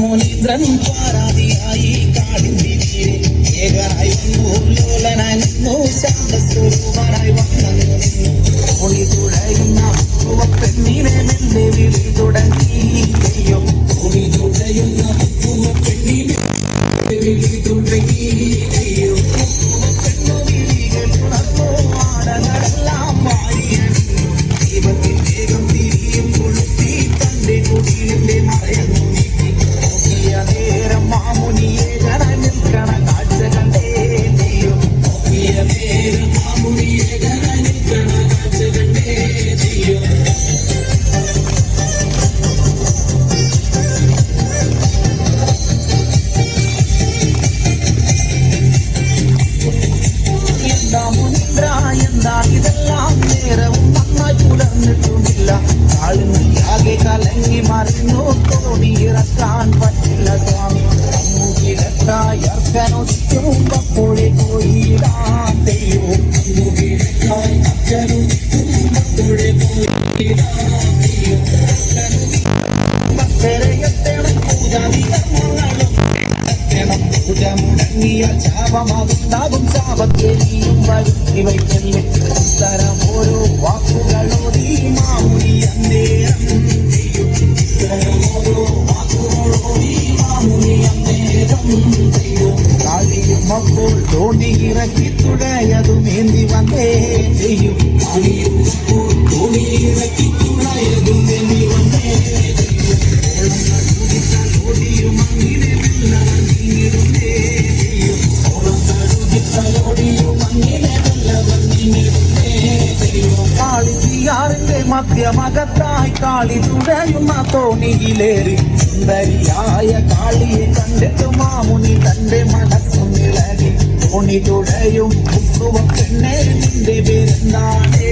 മുനീന്ദ്രൻ പാരാതിയായി കാടിന്റെ വീരെ ഏകനായി വന്നു ലോലനായി നിന്നു ശാന്തസ്വരൂപനായി വന്നു ഒളി തുഴയുന്ന പെണ്ണിനെ മെല്ലെ വിളി തുടങ്ങി. ഒളി തുഴയുന്ന പെണ്ണിനെ വിളി തുടങ്ങി. പുലർന്നിട്ടുമില്ല കാളിയാകെ കലങ്ങി മറിഞ്ഞു. തോണി ഇറക്കാൻ പറ്റില്ല സ്വാമി. അമ്മുകിഴക്കായി അർക്കനൊറ്റുമ്പോഴേ പോയിടാൻ ദൈവം അമ്മുകിഴക്കായി അർക്കനൊറ്റുമ്പോഴേ പോയിടാൻ ദൈവം ഭക്തരെയെത്തണം പൂജ മുടങ്ങിയ ശാപമാകുണ്ടാകും ശാപത്തേരിയും വരുത്തി വയ്ക്കല്ലേ ഉത്തരം ഓരോ വാക്കുകളോടി മാമുനി അന്നേരം ഉത്തരം ഓരോ വാക്കുകളോടി മാമുനി അന്നേരം കാളിയും അപ്പോൾ തോണി ഇറക്കി തുഴയതും ഏന്തി വന്നേ ചെയ്യും. കാളിയും അപ്പോൾ തോണി ഇറക്കി തുഴയതും കാളിയാറിന്റെ മധ്യമകത്തായി കാളി തുഴയുന്ന തോണിയിലേറി. സുന്ദരിയായ കാളിയെ കണ്ടിട്ട് മാമുനി തന്റെ മനസ്സും ഇളകി തോണി മുക്കുവ പെണ്ണേ നിന്റെ പേരെന്താണേ?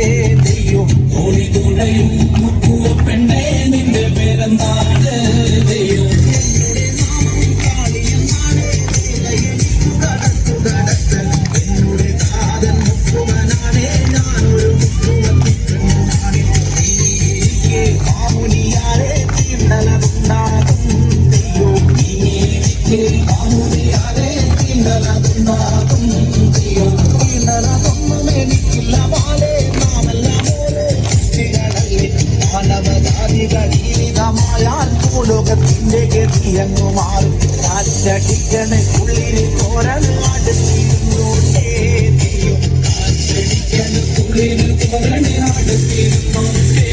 മാനവജാതികൾ ജീവിതമായാൽ ഭൂലോകത്തിന്റെ ഗതിയങ്ങു മാറും. കാറ്റടിക്കണ ഉള്ളിൽ തോരൻ അടുത്തിരുന്നോട്ടേ ദൈവം കാറ്റടിക്കണ ഉള്ളിൽ തോരൻ അടുത്തിരുന്നോട്ടേ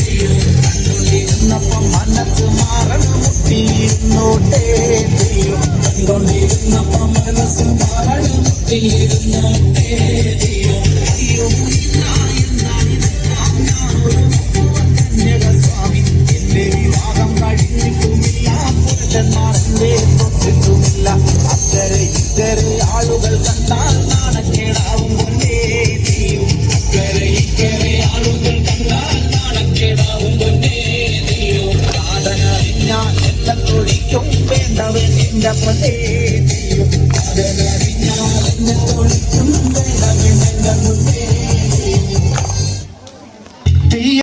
ദൈവം കണ്ടുകൊണ്ടിരുന്നപ്പം മനസ്സ് മാറണം മുട്ടിയിരുന്നോട്ടേ ദൈവം കണ്ടുകൊണ്ടിരുന്നപ്പം മനസ്സ് മാറണം മുട്ടിയിരുന്നോട്ടേ ദൈവം അയ്യോ തൊട്ടിട്ടുമില്ല അത്തരെ ഇത്തരെ ആളുകൾ കണ്ടാൽ നാണക്കേടാവും കൊണ്ടേ തീയും അക്കരെ ഇക്കരെ ആളുകൾ കണ്ടാൽ നാണക്കേടാവും കൊണ്ടേ തീയും കാതനറിഞ്ഞാൽ എല്ലാം തൊഴിക്കും വേണ്ടവൻ എന്റെ പൊന്നേ തീയും